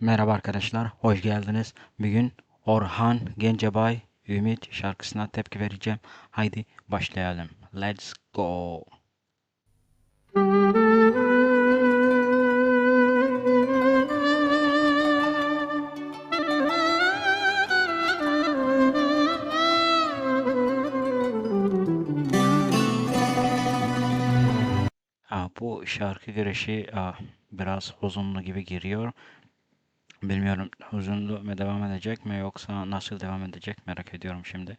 Merhaba arkadaşlar, hoş geldiniz. Bugün Orhan Gencebay Ümit şarkısına tepki vereceğim. Haydi başlayalım. Let's go. Bu şarkı girişi biraz huzunlu gibi giriyor. Bilmiyorum huzunlu mu devam edecek mi yoksa nasıl devam edecek merak ediyorum şimdi.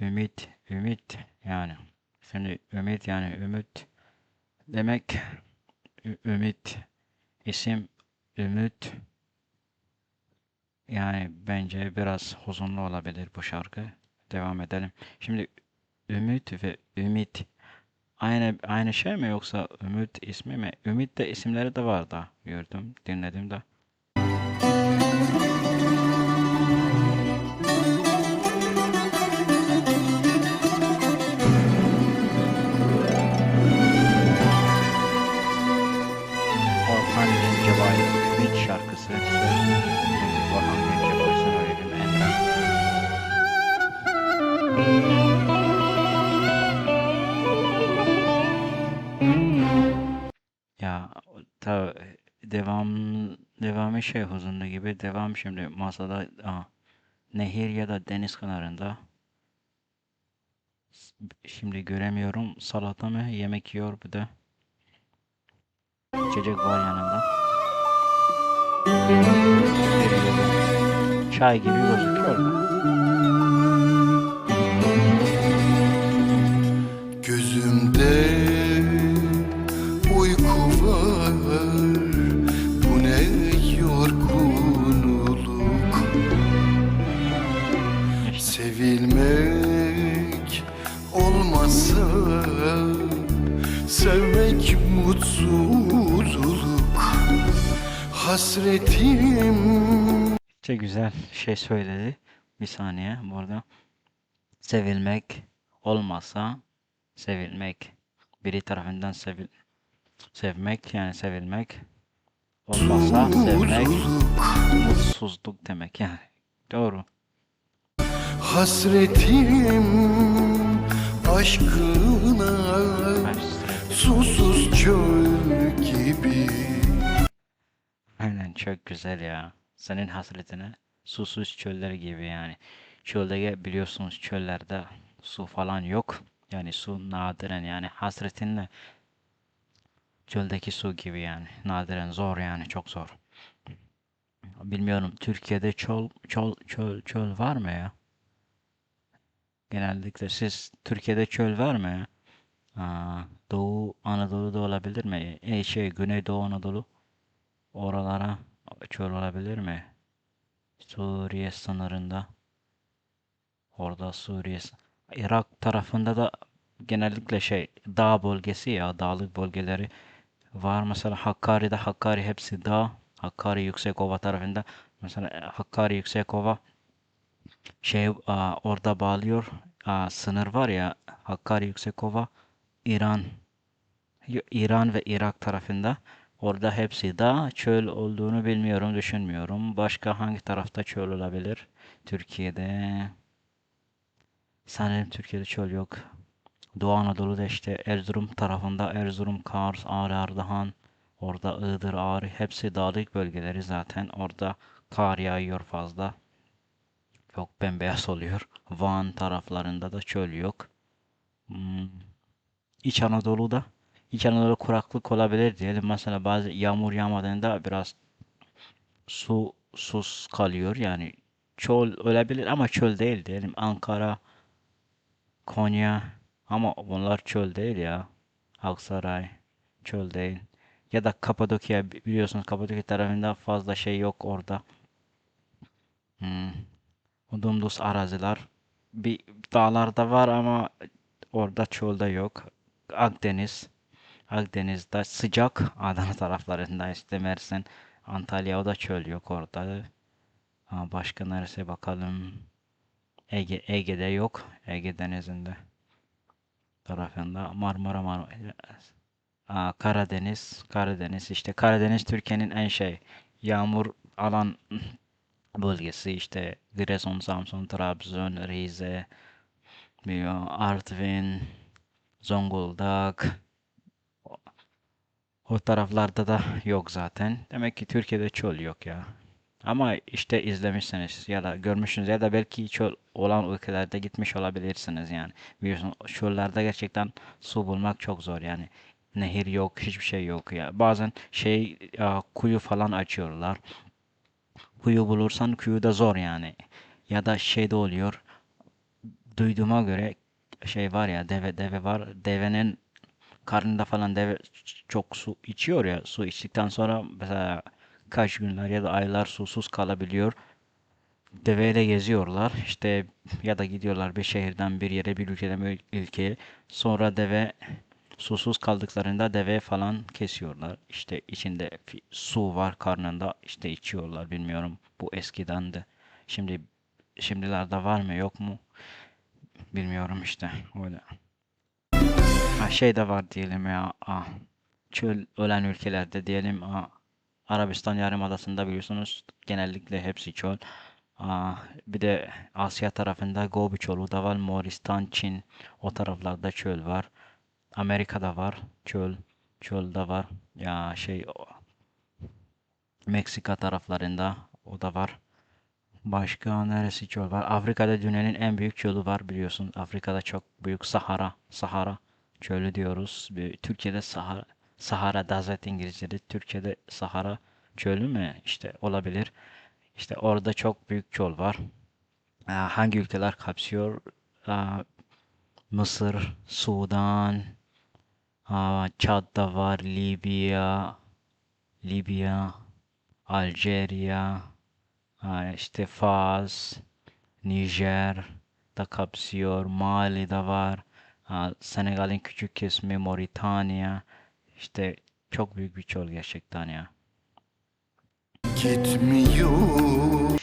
Ümit, ümit yani. Şimdi ümit yani ümit demek ümit isim ümit yani bence biraz huzunlu olabilir bu şarkı. Devam edelim. Şimdi ümit ve ümit aynı aynı şey mi yoksa ümit ismi mi? Ümit de isimleri de var da gördüm, dinledim de. Orhan Gencebay Ümit şarkısı. Söz Orhan Gencebay söyledim Emre. Ya devam devamı şey huzunlu gibi devam şimdi masada aa, nehir ya da deniz kenarında. Şimdi göremiyorum salata mı yemek yiyor bir de. İçecek var yanında çay gibi gözüküyor. Da Gözümde Hasretim. İşte güzel şey söyledi. Bir saniye burada sevilmek olmasa sevilmek. Biri tarafından sevil sevmek yani sevilmek olmasa sevmek mutsuzluk. demek yani. Doğru. Hasretim aşkına. Susuz çöl gibi aynen çok güzel ya. Senin hasretine susuz çöller gibi yani. Çölde biliyorsunuz çöllerde su falan yok. Yani su nadiren yani hasretinle çöldeki su gibi yani. Nadiren zor yani çok zor. Bilmiyorum Türkiye'de çöl çöl çöl çöl var mı ya? Genellikle siz Türkiye'de çöl var mı ya? Aa, Doğu Anadolu'da olabilir mi? E şey Güneydoğu Anadolu oralara çöl olabilir mi Suriye sınırında orada Suriye Irak tarafında da genellikle şey dağ bölgesi ya dağlık bölgeleri var. Mesela Hakkari'de Hakkari hepsi dağ. Hakkari Yüksekova tarafında mesela e, Hakkari Yüksekova şey aa, orada bağlıyor. Aa, sınır var ya Hakkari Yüksekova İran İran ve Irak tarafında. Orada hepsi dağ. Çöl olduğunu bilmiyorum, düşünmüyorum. Başka hangi tarafta çöl olabilir? Türkiye'de. Sanırım Türkiye'de çöl yok. Doğu Anadolu'da işte Erzurum tarafında Erzurum, Kars, Ağrı, Ardahan, orada Iğdır, Ağrı hepsi dağlık bölgeleri zaten. Orada kar yağıyor fazla. Çok bembeyaz oluyor. Van taraflarında da çöl yok. Hmm. İç Anadolu'da Anadolu kuraklık olabilir diyelim. Mesela bazı yağmur yağmadığında biraz su sus kalıyor. Yani çöl olabilir ama çöl değil diyelim. Ankara, Konya ama bunlar çöl değil ya. Aksaray çöl değil. Ya da Kapadokya bi- biliyorsunuz Kapadokya tarafında fazla şey yok orada. Hmm. O dümdüz araziler. Bir dağlarda var ama orada çölde yok. Akdeniz. Akdeniz'de sıcak. Adana taraflarında işte Mersin, Antalya o da çöl yok orada. Ha, başka neresi bakalım. Ege, Ege'de yok. Ege Denizi'nde tarafında Marmara Marmara Karadeniz Karadeniz işte Karadeniz Türkiye'nin en şey yağmur alan bölgesi işte Giresun, Samsun, Trabzon, Rize, Artvin, Zonguldak o taraflarda da yok zaten. Demek ki Türkiye'de çöl yok ya. Ama işte izlemişsiniz ya da görmüşsünüz ya da belki çöl olan ülkelerde gitmiş olabilirsiniz yani. Biliyorsun çöllerde gerçekten su bulmak çok zor yani. Nehir yok, hiçbir şey yok ya. Bazen şey ya, kuyu falan açıyorlar. Kuyu bulursan kuyu da zor yani. Ya da şey de oluyor. Duyduğuma göre şey var ya deve deve var. Devenin karnında falan deve çok su içiyor ya. Su içtikten sonra mesela kaç günler ya da aylar susuz kalabiliyor. Deveyle geziyorlar. İşte ya da gidiyorlar bir şehirden bir yere bir ülkeden bir ülkeye. Sonra deve susuz kaldıklarında deve falan kesiyorlar. İşte içinde su var karnında işte içiyorlar bilmiyorum. Bu eskiden de. Şimdi şimdilerde var mı yok mu bilmiyorum işte öyle. Ha şey de var diyelim ya. Ah, çöl ölen ülkelerde diyelim ah, Arabistan Yarımadası'nda biliyorsunuz genellikle hepsi çöl. Ah, bir de Asya tarafında Gobi Çölü de var. Moğolistan, Çin o taraflarda çöl var. Amerika'da var çöl. Çöl de var. Ya şey Meksika taraflarında o da var. Başka neresi çöl var? Afrika'da dünyanın en büyük çölü var biliyorsun. Afrika'da çok büyük Sahara. Sahara çölü diyoruz. Bir, Türkiye'de Sahara, Sahara Desert İngilizce'de. Türkiye'de Sahara çölü mü? İşte olabilir. İşte orada çok büyük çöl var. Aa, hangi ülkeler kapsıyor? Aa, Mısır, Sudan, aa, Çad'da var, Libya, Libya, Algeria, aa, işte Fas, Nijer da kapsıyor, Mali de var, Senegal'in küçük kısmı Moritanya, işte çok büyük bir çöl gerçekten ya. gitmiyor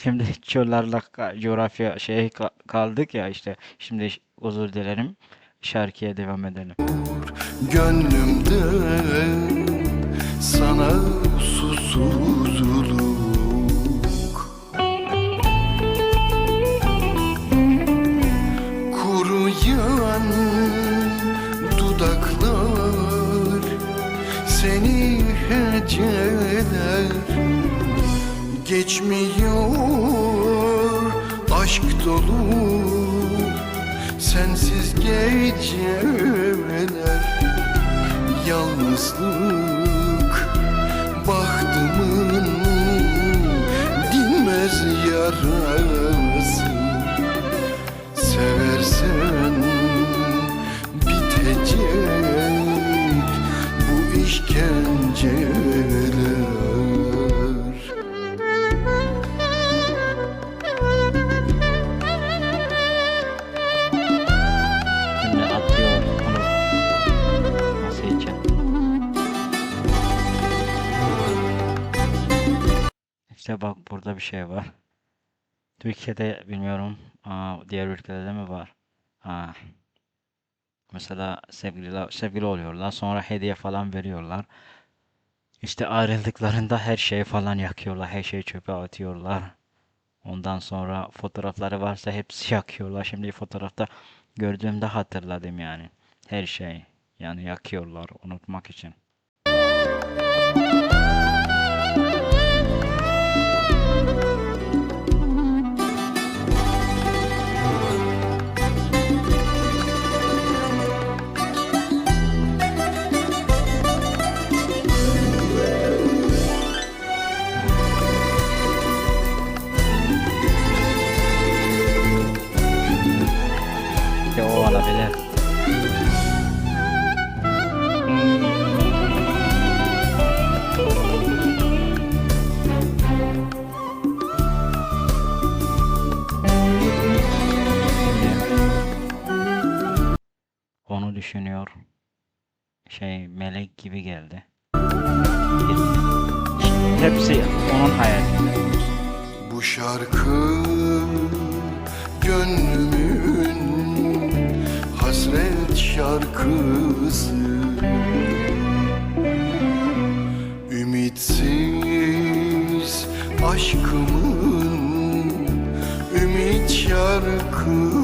Şimdi çöllerle coğrafya şey ka- kaldık ya işte. Şimdi özür dilerim. Şarkıya devam edelim. Gönlümde sana susuzluk heceler Geçmiyor aşk dolu sensiz geceler. Yalnızlık bahtımın dinmez yarası İşte bak burada bir şey var. Türkiye'de bilmiyorum. Aa, diğer ülkelerde mi var? Aa, mesela sevgililer, sevgili oluyorlar. Sonra hediye falan veriyorlar. İşte ayrıldıklarında her şeyi falan yakıyorlar. Her şeyi çöpe atıyorlar. Ondan sonra fotoğrafları varsa hepsi yakıyorlar. Şimdi fotoğrafta gördüğümde hatırladım yani. Her şey. Yani yakıyorlar unutmak için. Düşünüyor. Şey melek gibi geldi. Hepsi onun hayalinde. Bu şarkı gönlümün hasret şarkısı Ümitsiz Aşkımın ümit şarkısı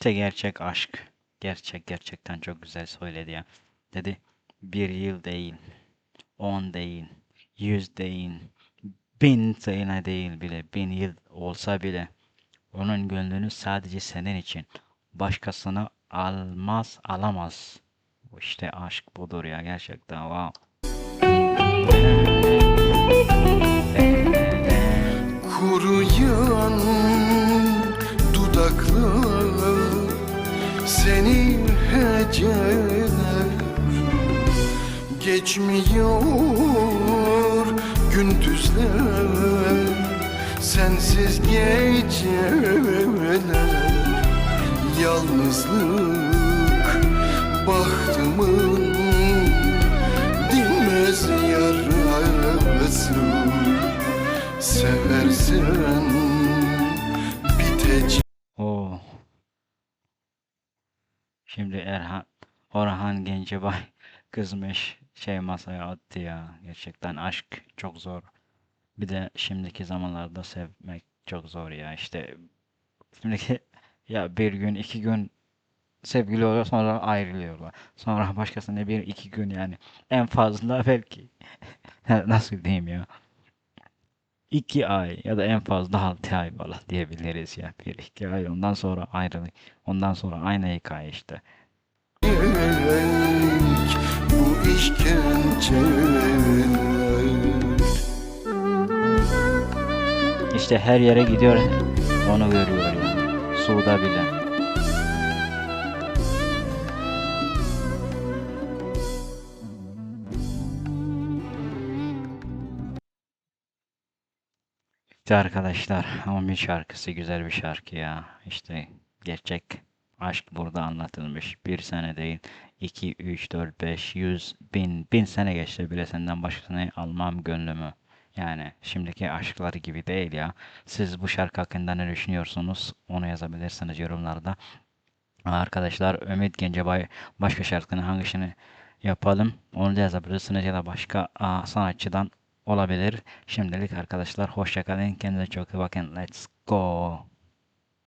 işte gerçek aşk. Gerçek gerçekten çok güzel söyledi ya. Dedi bir yıl değil, on değil, yüz değil, bin sene değil bile, bin yıl olsa bile onun gönlünü sadece senin için başkasına almaz, alamaz. İşte aşk budur ya gerçekten wow. Kuruyan Geçmiyor. Gündüzler Sensiz geceler. Yalnızlık bahtımın dinmez yarası. Seversen bitecek. Oo. Şimdi Erhan Orhan Gencebay kızmış şey masaya attı ya. Gerçekten aşk çok zor. Bir de şimdiki zamanlarda sevmek çok zor ya. İşte şimdiki ya bir gün iki gün sevgili oluyor sonra ayrılıyorlar. Sonra başkasına bir iki gün yani en fazla belki nasıl diyeyim ya. iki ay ya da en fazla altı ay falan diyebiliriz ya. Bir iki ay ondan sonra ayrılık. Ondan sonra aynı hikaye işte. İşkenceler İşte her yere gidiyor onu görüyor yani. Suda bile. İşte arkadaşlar ama bir şarkısı güzel bir şarkı ya. İşte gerçek aşk burada anlatılmış. Bir sene değil, iki, üç, dört, beş, yüz, bin, bin sene geçse bile senden başkasını almam gönlümü. Yani şimdiki aşkları gibi değil ya. Siz bu şarkı hakkında ne düşünüyorsunuz? Onu yazabilirsiniz yorumlarda. Arkadaşlar Ümit Gencebay başka şarkının hangisini yapalım? Onu da yazabilirsiniz ya da başka sanatçıdan olabilir. Şimdilik arkadaşlar hoşça kalın. Kendinize çok iyi bakın. Let's go.